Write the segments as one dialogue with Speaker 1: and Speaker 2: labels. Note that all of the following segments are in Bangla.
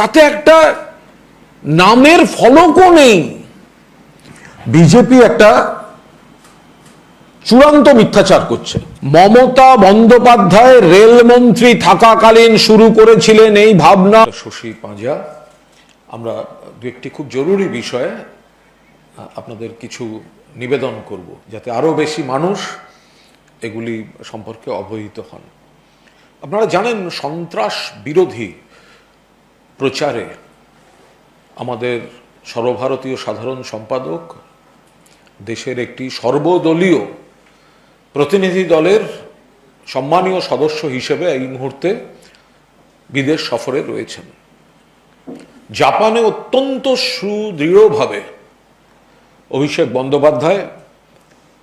Speaker 1: তাতে একটা নামের ফলকও নেই। বিজেপি একটা চূড়ান্ত মিথ্যাচার করছে। মমতা বন্দ্যোপাধ্যায় রেলমন্ত্রী থাকাকালীন শুরু করেছিলেন এই ভাবনা। শশী পাঁজা, আমরা দু একটি খুব জরুরি বিষয়ে আপনাদের কিছু নিবেদন করব, যাতে আরও বেশি মানুষ এগুলি সম্পর্কে অবহিত হন। আপনারা জানেন সন্ত্রাস বিরোধী প্রচারে আমাদের সর্বভারতীয় সাধারণ সম্পাদক, দেশের একটি সর্বদলীয় প্রতিনিধি দলের সম্মানীয় সদস্য হিসেবে এই মুহূর্তে বিদেশ সফরে রয়েছেন। জাপানে অত্যন্ত সুদৃঢ়ভাবে অভিষেক বন্দ্যোপাধ্যায়,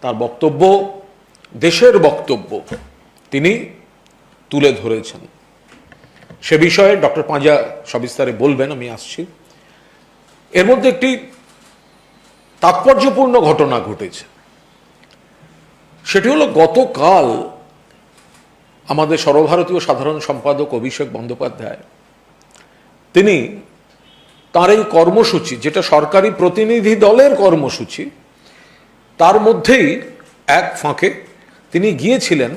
Speaker 1: তার বক্তব্য, দেশের বক্তব্য তিনি তুলে ধরেছেন। সে বিষয়ে ডক্টর পাঁজা সবিস্তারে বলবেন, আমি আসছি। এর মধ্যে একটি তাৎপর্যপূর্ণ ঘটনা ঘটেছে। সেটি হলো গতকাল আমাদের সর্বভারতীয় সাধারণ সম্পাদক অভিষেক বন্দ্যোপাধ্যায়, তিনি তার এই কর্মসূচি, যেটা সরকারি প্রতিনিধি দলের কর্মসূচি, তার মধ্যেই এক ফাঁকে তিনি গিয়েছিলেন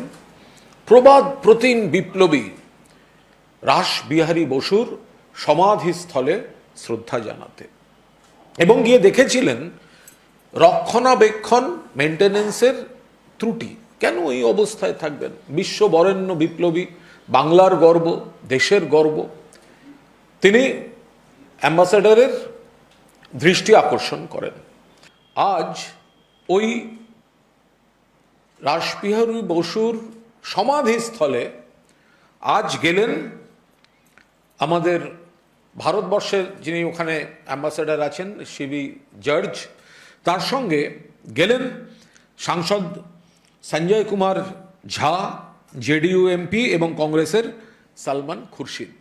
Speaker 1: প্রবাদ প্রতিম বিপ্লবী রাস বিহারী বসুর সমাধিস্থলে শ্রদ্ধা জানাতে। এবং গিয়ে দেখেছিলেন রক্ষণাবেক্ষণ মেনটেনেন্সের ত্রুটি। কেন এই অবস্থায় থাকবেন? বিশ্ব বরেণ্য বিপ্লবী, বাংলার গর্ব, দেশের গর্ব। তিনি অ্যাম্বাসেডারের দৃষ্টি আকর্ষণ করেন। আজ ওই রাসবিহারী বসুর সমাধিস্থলে আজ গেলেন আমাদের ভারতবর্ষের যিনি ওখানে অ্যাম্বাসেডার আছেন, সিবি জর্জ, তার সঙ্গে গেলেন সাংসদ সঞ্জয় কুমার ঝা, জেডিইউ এমপি এবং কংগ্রেসের সালমান খুরশিদ।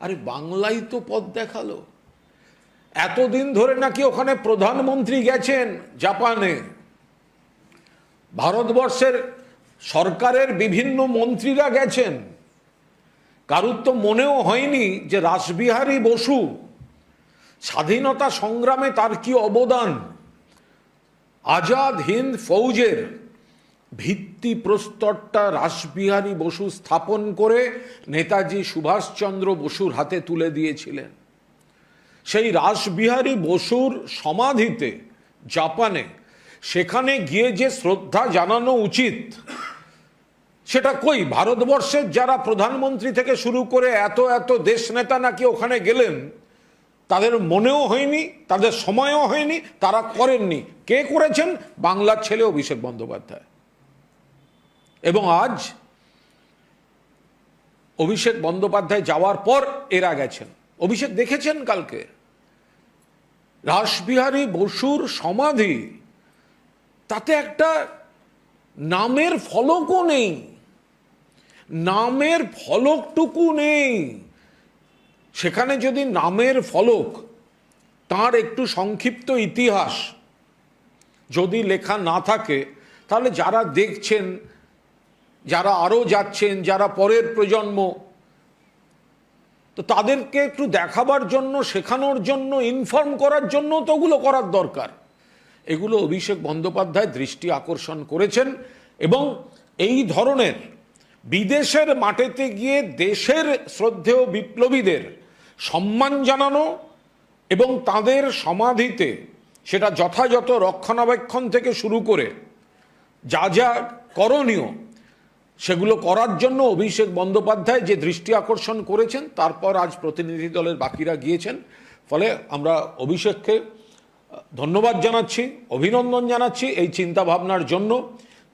Speaker 1: আরে বাংলায় তো পথ দেখাল। এতদিন ধরে নাকি ওখানে প্রধানমন্ত্রী গেছেন জাপানে। ভারতবর্ষের সরকারের বিভিন্ন মন্ত্রীরা গেছেন। কারুর তো মনেও হয়নি যে রাসবিহারী বসু স্বাধীনতা সংগ্রামে তার কি অবদান? আজাদ হিন্দ ফৌজের ভিত্তি প্রস্তরটা রাসবিহারী বসু স্থাপন করে নেতাজি সুভাষচন্দ্র বসুর হাতে তুলে দিয়েছিলেন। সেই রাসবিহারী বসুর সমাধিতে জাপানে সেখানে গিয়ে যে শ্রদ্ধা জানানো উচিত সেটা কই? ভারতবর্ষের যারা প্রধানমন্ত্রী থেকে শুরু করে এত এত দেশ নেতা নাকি ওখানে গেলেন, তাদের মনেও হয়নি, তাদের সময়ও হয়নি, তারা করেননি। কে করেছেন? বাংলার ছেলে অভিষেক বন্দ্যোপাধ্যায়। এবং আজ অভিষেক বন্দ্যোপাধ্যায় যাওয়ার পর এরা গেছেন। অভিষেক দেখেছেন কালকে? রাসবিহারী বসুর সমাধি, তাতে একটা নামের ফলকও নেই। নামের ফলকটুকু নেই। সেখানে যদি নামের ফলক, তার একটু সংক্ষিপ্ত ইতিহাস যদি লেখা না থাকে, তাহলে যারা দেখছেন, যারা আরও যাচ্ছেন, যারা পরের প্রজন্ম, তো তাদেরকে একটু দেখাবার জন্য, শেখানোর জন্য ইনফর্ম করার জন্য তো ওগুলো করার দরকার। এগুলো অভিষেক বন্দ্যোপাধ্যায় দৃষ্টি আকর্ষণ করেছেন এবং এই ধরনের বিদেশের মাটিতে গিয়ে দেশের শ্রদ্ধেয় বিপ্লবীদের সম্মান জানানো এবং তাদের সমাধিতে সেটা যথাযথ রক্ষণাবেক্ষণ থেকে শুরু করে যা যা করণীয় সেগুলো করার জন্য অভিষেক বন্দ্যোপাধ্যায় যে দৃষ্টি আকর্ষণ করেছেন, তারপর আজ প্রতিনিধি দলের বাকিরা গিয়েছেন। ফলে আমরা অভিষেককে ধন্যবাদ জানাচ্ছি, অভিনন্দন জানাচ্ছি এই চিন্তাভাবনার জন্য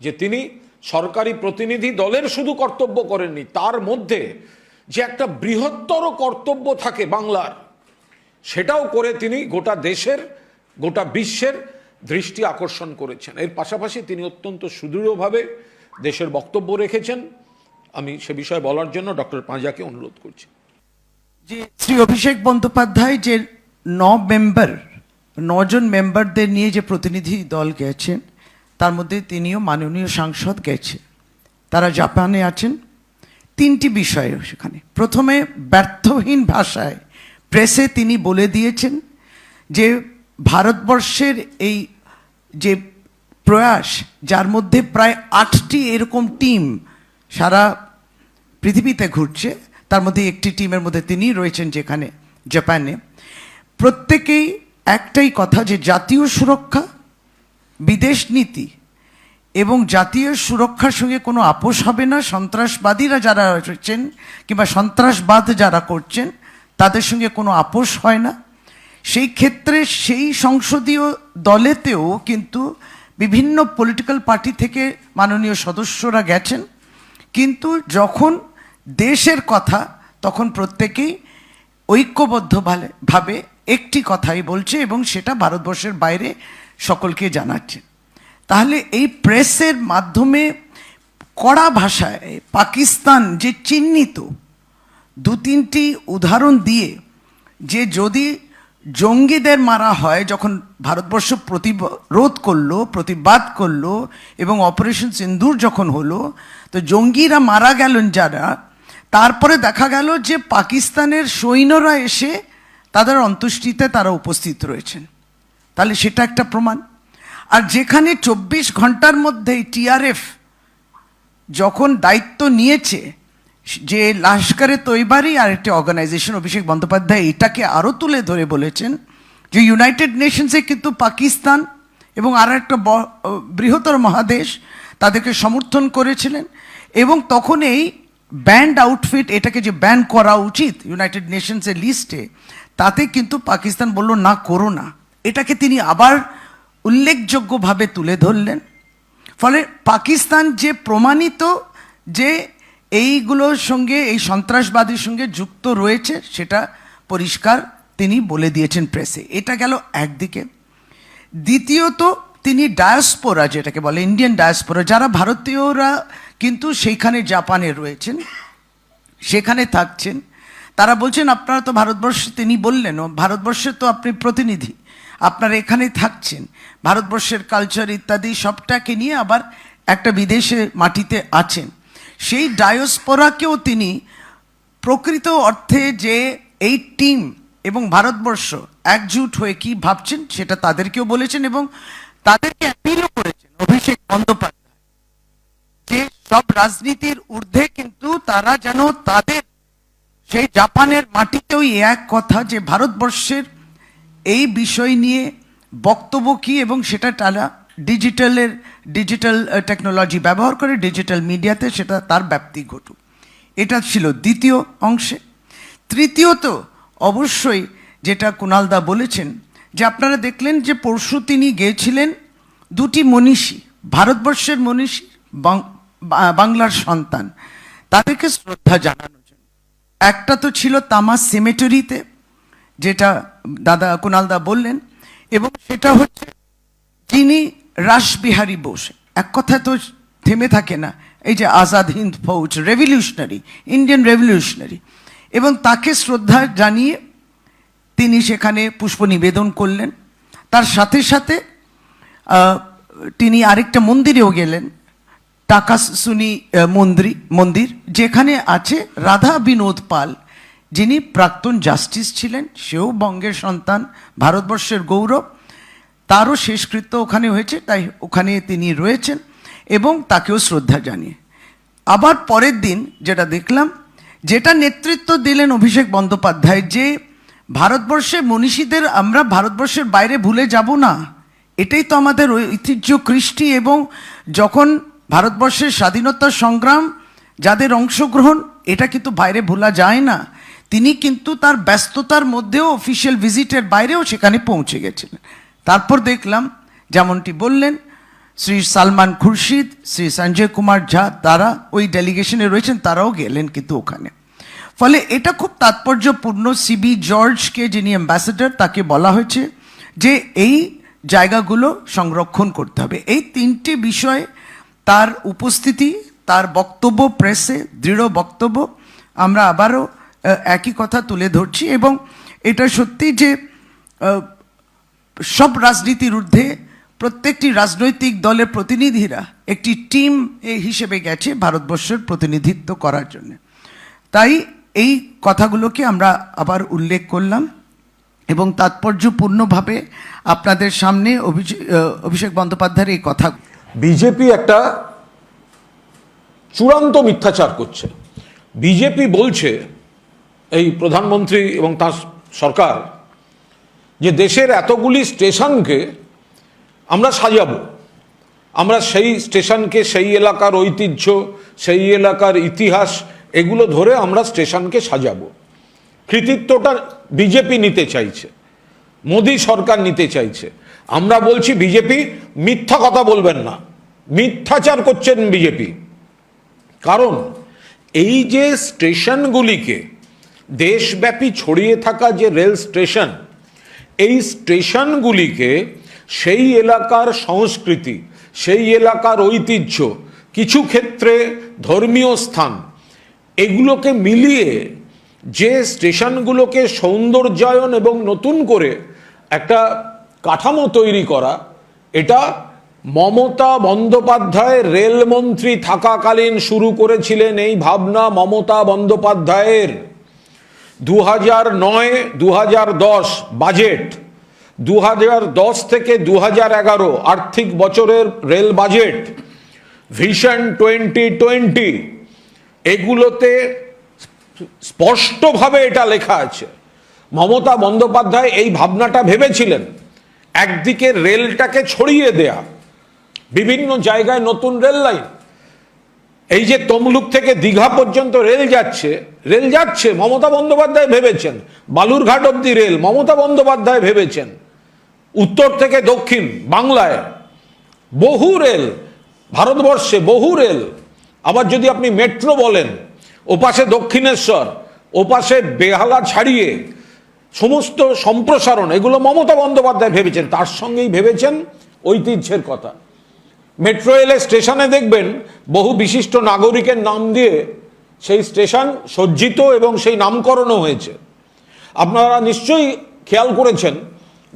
Speaker 1: যে তিনি সরকারি প্রতিনিধি দলের শুধু কর্তব্য করেননি, তার মধ্যে যে একটা বৃহত্তর কর্তব্য থাকে বাংলার, সেটাও করে তিনি গোটা দেশের, গোটা বিশ্বের দৃষ্টি আকর্ষণ করেছেন। এর পাশাপাশি তিনি অত্যন্ত সুদৃঢ়ভাবে দেশের বক্তব্য রেখেছেন। আমি সে বিষয়ে বলার জন্য ডক্টর পাঁজাকে অনুরোধ করছি।
Speaker 2: যে শ্রী অভিষেক বন্দ্যোপাধ্যায় যে ন মেম্বার, নজন মেম্বারদের নিয়ে যে প্রতিনিধি দল গেছেন তার মধ্যে তিনিও মাননীয় সাংসদ গেছেন তারা জাপানে আছেন। তিনটি বিষয় সেখানে। প্রথমে ব্যর্থহীন ভাষায় প্রেসে তিনি বলে দিয়েছেন যে ভারতবর্ষের এই যে প্রয়াস, যার মধ্যে প্রায় আটটি এরকম টিম সারা পৃথিবীতে ঘুরছে, তার মধ্যে একটি টিমের মধ্যে তিনি রয়েছেন যেখানে জাপানে। প্রত্যেকেই একটাই কথা যে জাতীয় সুরক্ষা বিদেশ নীতি এবং জাতীয় সুরক্ষার সঙ্গে কোনো আপোষ হবে না। সন্ত্রাসবাদীরা যারা রয়েছেন কিংবা সন্ত্রাসবাদ যারা করছেন, তাদের সঙ্গে কোনো আপোষ হয় না। সেই ক্ষেত্রে সেই সংসদীয় দলেতেও কিন্তু বিভিন্ন পলিটিক্যাল পার্টি থেকে মাননীয় সদস্যরা গেছেন। কিন্তু যখন দেশের কথা, তখন প্রত্যেকেই ঐক্যবদ্ধভাবে ভাবে একটি কথাই বলছে এবং সেটা ভারতবর্ষের বাইরে সকলকে জানাচ্ছে। তাহলে এই প্রেসের মাধ্যমে কড়া ভাষায় পাকিস্তান যে চিহ্নিত দু তিনটি উদাহরণ দিয়ে যে যদি জঙ্গিদের মারা হয়, যখন ভারতবর্ষ প্রতিরোধ করল, প্রতিবাদ করল এবং অপারেশন সিন্দুর যখন হলো, তো জঙ্গিরা মারা গেলেন যারা, তারপরে দেখা গেল যে পাকিস্তানের সৈন্যরা এসে তাদের অন্ত্যেষ্টিতে তারা উপস্থিত রয়েছেন। তাহলে সেটা একটা প্রমাণ। আর যেখানে চব্বিশ ঘণ্টার মধ্যেই টিআরএফ যখন দায়িত্ব নিয়েছে, যে লাস্কারে তৈবারই আর একটি অর্গানাইজেশন, অভিষেক বন্দ্যোপাধ্যায় এটাকে আরও তুলে ধরে বলেছেন যে ইউনাইটেড নেশনসে কিন্তু পাকিস্তান এবং আর একটা বৃহত্তর মহাদেশ তাদেরকে সমর্থন করেছিলেন এবং তখন এই ব্যান্ড আউটফিট, এটাকে যে ব্যান করা উচিত ইউনাইটেড নেশনসের লিস্টে, তাতে কিন্তু পাকিস্তান বলল, না, করো না। এটাকে তিনি আবার উল্লেখযোগ্যভাবে তুলে ধরলেন। ফলে পাকিস্তান যে প্রমাণিত যে এইগুলোর সঙ্গে, এই সন্ত্রাসবাদীর সঙ্গে যুক্ত রয়েছে, সেটা পরিষ্কার তিনি বলে দিয়েছেন প্রেসে। এটা গেল একদিকে। দ্বিতীয়ত, তিনি ডায়াসপোরা যেটাকে বলে, ইন্ডিয়ান ডায়াসপোরা, যারা ভারতীয়রা কিন্তু সেইখানে জাপানে রয়েছেন, সেখানে থাকছেন, তারা বলছেন, আপনারা তো ভারতবর্ষে, তিনি বললেন ও ভারতবর্ষের তো আপনি প্রতিনিধি। আপনারা এখানে থাকছেন। ভারতবর্ষের কালচার ইত্যাদি সবটাকে নিয়ে আবার একটা বিদেশে মাটিতে আছেন। সেই ডায়োস্পোরাকেও তিনি প্রকৃত অর্থে যে এই টিম এবং ভারতবর্ষ একজুট হয়ে কি ভাবছেন, সেটা তাদেরকেও বলেছেন এবং তাদেরকে অ্যাপিলও করেছেন অভিষেক বন্দ্যোপাধ্যায়। যে সব রাজনীতির ঊর্ধ্বে কিন্তু তারা যেন তাদের সেই জাপানের মাটিতেও এক কথা যে ভারতবর্ষের এই বিষয় নিয়ে বক্তব্য কী এবং সেটা তারা ডিজিটালের, ডিজিটাল টেকনোলজি ব্যবহার করে ডিজিটাল মিডিয়াতে সেটা তার ব্যাপ্তি ঘটুক। এটা ছিল দ্বিতীয় অংশে। তৃতীয়ত, অবশ্যই যেটা কুণালদা বলেছেন যে আপনারা দেখলেন যে পরশু তিনি গিয়েছিলেন দুটি মনীষী, ভারতবর্ষের মনীষী বাংলার সন্তান। তাদেরকে শ্রদ্ধা জানানোর জন্য। একটা তো ছিল তামা সেমেটরিতে যেটা দাদা কুণালদা বললেন, এবং সেটা হচ্ছে যিনি রাসবিহারী বোস। এক কথা তো থেমে থাকে না, এই যে Azad Hind Fauj revolutionary Indian revolutionary এবং তাকে শ্রদ্ধা জানিয়ে তিনি সেখানে পুষ্প নিবেদন করলেন। তার সাথে সাথে তিনি আরেকটা মন্দিরেও গেলেন টাকা সুনি মন্দির মন্দির, যেখানে আছে রাধা বিনোদ পাল। যিনি প্রাক্তন জাস্টিস ছিলেন, সেও বঙ্গের সন্তান, ভারতবর্ষের গৌরব। তারও শেষকৃত্য ওখানে হয়েছে, তাই ওখানে তিনি রয়েছেন এবং তাকেও শ্রদ্ধা জানিয়ে। আবার পরের দিন যেটা দেখলাম, যেটা নেতৃত্ব দিলেন অভিষেক বন্দ্যোপাধ্যায়, যে ভারতবর্ষে মনীষীদের আমরা ভারতবর্ষের বাইরে ভুলে যাব না, এটাই তো আমাদের ঐতিহ্য কৃষ্টি এবং যখন ভারতবর্ষের স্বাধীনতা সংগ্রাম যাদের অংশগ্রহণ, এটা কিন্তু বাইরে ভোলা যায় না। তিনি কিন্তু তার ব্যস্ততার মধ্যেও অফিসিয়াল ভিজিটের বাইরেও সেখানে পৌঁছে গেছিলেন। তারপর দেখলাম, যেমনটি বললেন, শ্রী সালমান খুরশিদ, শ্রী সঞ্জয় কুমার ঝা তারা ওই ডেলিগেশনে রয়েছেন, তারাও গেলেন কিন্তু ওখানে। ফলে এটা খুব তাৎপর্যপূর্ণ সিবি জর্জকে যিনি অ্যাম্বাসেডর তাকে বলা হয়েছে যে এই জায়গাগুলো সংরক্ষণ করতে হবে। এই তিনটি বিষয়ে, তার উপস্থিতি, তার বক্তব্য প্রেসে দৃঢ় বক্তব্য, আমরা আবারও একই কথা তুলে ধরছি এবং এটা সত্যি যে সব রাজনীতির ঊর্ধ্বে প্রত্যেকটি রাজনৈতিক দলের প্রতিনিধিরা একটি টিম হিসেবে গেছে ভারতবর্ষের প্রতিনিধিত্ব করার জন্য। তাই এই কথাগুলোকে আমরা আবার উল্লেখ করলাম এবং তাৎপর্যপূর্ণভাবে আপনাদের সামনে অভিষেক বন্দ্যোপাধ্যায়ের এই কথা
Speaker 1: বিজেপি একটা চূড়ান্ত মিথ্যাচার করছে। বিজেপি বলছে এই প্রধানমন্ত্রী এবং তার সরকার, যে দেশের এতগুলি স্টেশনকে আমরা সাজাবো। আমরা সেই স্টেশনকে, সেই এলাকার ঐতিহ্য, সেই এলাকার ইতিহাস, এগুলো ধরে আমরা স্টেশনকে সাজাবো। কৃতিত্বটা বিজেপি নিতে চাইছে, মোদী সরকার নিতে চাইছে। আমরা বলছি, বিজেপি মিথ্যা কথা বলবেন না, মিথ্যাচার করছেন বিজেপি। কারণ এই যে স্টেশনগুলিকে দেশব্যাপী ছড়িয়ে থাকা যে রেল স্টেশন, এই স্টেশনগুলিকে সেই এলাকার সংস্কৃতি, সেই এলাকার ঐতিহ্য, কিছু ক্ষেত্রে ধর্মীয় স্থান, এগুলোকে মিলিয়ে যে স্টেশনগুলোকে সৌন্দর্যায়ন এবং নতুন করে একটা কাঠামো তৈরি করা, এটা মমতা বন্দ্যোপাধ্যায় রেলমন্ত্রী থাকাকালীন শুরু করেছিলেন এই ভাবনা মমতা বন্দ্যোপাধ্যায়ের। দু হাজার নয় দু হাজার দশ বাজেট। দু হাজার দশ থেকে দু হাজার এগারো আর্থিক বছরের rail budget. Vision twenty twenty. এগুলোতে স্পষ্টভাবে এটা লেখা আছে। মমতা বন্দ্যোপাধ্যায় এই ভাবনাটা ভেবেছিলেন। একদিকে রেলটাকে ছড়িয়ে দেয়া। বিভিন্ন জায়গায় নতুন রেল লাইন। এই যে তমলুক থেকে দীঘা পর্যন্ত রেল যাচ্ছে রেল যাচ্ছে, মমতা বন্দ্যোপাধ্যায় ভেবেছেন। বালুরঘাট অব্দি রেল, মমতা বন্দ্যোপাধ্যায় ভেবেছেন। উত্তর থেকে দক্ষিণ, বাংলায়। বহু রেল, ভারতবর্ষে বহু রেল। আবার যদি আপনি মেট্রো বলেন, ওপাশে দক্ষিণেশ্বর, ওপাশে বেহালা ছাড়িয়ে, সমস্ত সম্প্রসারণ, এগুলো মমতা বন্দ্যোপাধ্যায় ভেবেছেন। তার সঙ্গেই ভেবেছেন ঐতিহ্যের কথা। মেট্রো রেলের স্টেশনে দেখবেন বহু বিশিষ্ট নাগরিকের নাম দিয়ে সেই স্টেশন সজ্জিত এবং সেই নামকরণও হয়েছে। আপনারা নিশ্চয়ই খেয়াল করেছেন,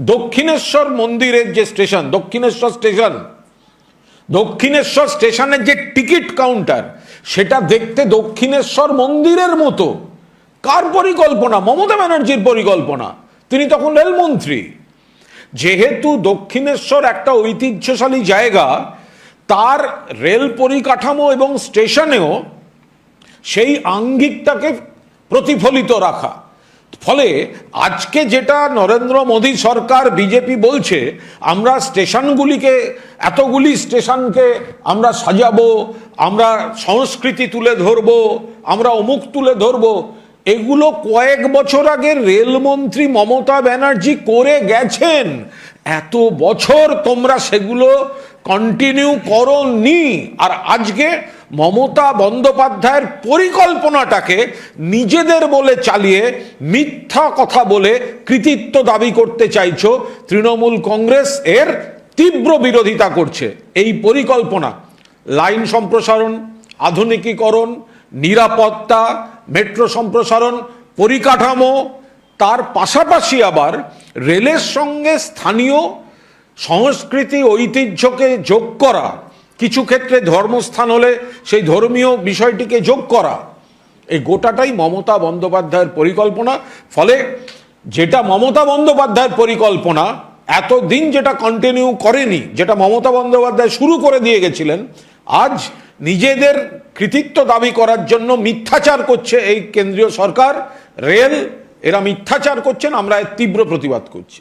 Speaker 1: দক্ষিণেশ্বর মন্দিরের যে স্টেশন, দক্ষিণেশ্বর স্টেশন, দক্ষিণেশ্বর স্টেশনের যে টিকিট কাউন্টার, সেটা দেখতে দক্ষিণেশ্বর মন্দিরের মতো। কার পরিকল্পনা? মমতা ব্যানার্জির পরিকল্পনা। তিনি তখন রেলমন্ত্রী। যেহেতু দক্ষিণেশ্বর একটা ঐতিহ্যশালী জায়গা তার রেল পরিকাঠামো এবং স্টেশনেও সেই আঙ্গিকটাকে প্রতিফলিত রাখা। ফলে আজকে যেটা নরেন্দ্র মোদী সরকার, বিজেপি বলছে, আমরা স্টেশনগুলিকে, এতগুলি স্টেশনকে আমরা সাজাবো, আমরা সংস্কৃতি তুলে ধরবো, আমরা অমুক তুলে ধরবো। এগুলো কয়েক বছর আগে রেলমন্ত্রী মমতা ব্যানার্জি করে গেছেন। এত বছর তোমরা সেগুলো কন্টিনিউ করনি। আর আজকে মমতা বন্দ্যোপাধ্যায়ের পরিকল্পনাটাকে নিজেদের বলে চালিয়ে মিথ্যা কথা বলে কৃতিত্ব দাবি করতে চাইছ, তৃণমূল কংগ্রেস এর তীব্র বিরোধিতা করছে। এই পরিকল্পনা, লাইন সম্প্রসারণ, আধুনিকীকরণ, নিরাপত্তা, মেট্রো সম্প্রসারণ, পরিকাঠামো, তার পাশাপাশি আবার রেলের সঙ্গে স্থানীয় সংস্কৃতি ঐতিহ্যকে যোগ করা। কিছু ক্ষেত্রে ধর্মস্থান হলে সেই ধর্মীয় বিষয়টিকে যোগ করা। এই গোটাটাই মমতা বন্দ্যোপাধ্যায়ের পরিকল্পনা। ফলে যেটা মমতা বন্দ্যোপাধ্যায়ের পরিকল্পনা, এতদিন যেটা কন্টিনিউ করেনি, যেটা মমতা বন্দ্যোপাধ্যায় শুরু করে দিয়ে গেছিলেন, আজ নিজেদের কৃতিত্ব দাবি করার জন্য মিথ্যাচার করছে এই কেন্দ্রীয় সরকার। রেল, এরা মিথ্যাচার করছেন, আমরা এর তীব্র প্রতিবাদ করছি।